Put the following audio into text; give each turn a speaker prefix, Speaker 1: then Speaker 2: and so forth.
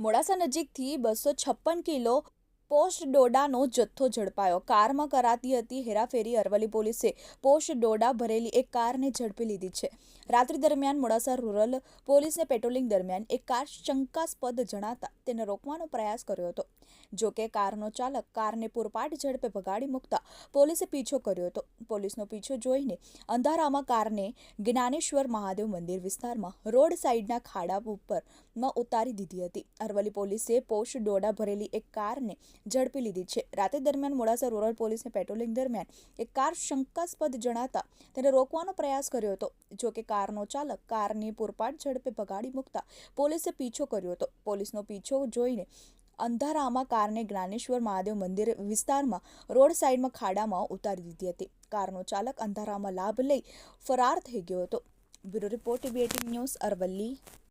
Speaker 1: મોડાસા નજીકથી બસો છપ્પન કિલો પોસ્ટ ડોડાનો જથ્થો ઝડપાયો. કારમાં કરાતી હતી હેરાફેરી, અરવલ્લી પોલીસે પોસ્ટ ડોડા ભરેલી એક કારને ઝડપી લીધી છે. રાત્રિ દરમિયાન મોડાસા રૂરલ પોલીસને પેટ્રોલિંગ દરમિયાન એક કાર શંકાસ્પદ જણાતા તેને રોકવાનો પ્રયાસ કર્યો હતો. જો કે કારનો ચાલક કારને પૂરપાટ ઝડપે ભગાડી મૂકતા પોલીસે પીછો કર્યો હતો. પોલીસનો પીછો જોઈને અંધારામાં કારને જ્ઞાનેશ્વર મહાદેવ મંદિર વિસ્તારમાં રોડ સાઈડના ખાડા ઉપરમાં ઉતારી દીધી હતી. અરવલ્લી પોલીસે પોસ્ટ ડોડા ભરેલી એક કારને ઝડપી લીધી છે. રાતે દરમિયાન મોડાસા રૂરલ પોલીસને પેટ્રોલિંગ દરમિયાન એક કાર શંકાસ્પદ જણાતા તેને રોકવાનો પ્રયાસ કર્યો હતો. જો કે કારનો ચાલક કારની પૂરપાટ ઝડપે ભગાડી મૂકતા પોલીસે પીછો કર્યો હતો. પોલીસનો પીછો જોઈને અંધારામાં કારને જ્ઞાનેશ્વર મહાદેવ મંદિર વિસ્તારમાં રોડ સાઈડમાં ખાડામાં ઉતારી દીધી હતી. કારનો ચાલક અંધારામાં લાભ લઈ ફરાર થઈ ગયો હતો. બ્યુરો રિપોર્ટ બીએટીન ન્યૂઝ અરવલ્લી.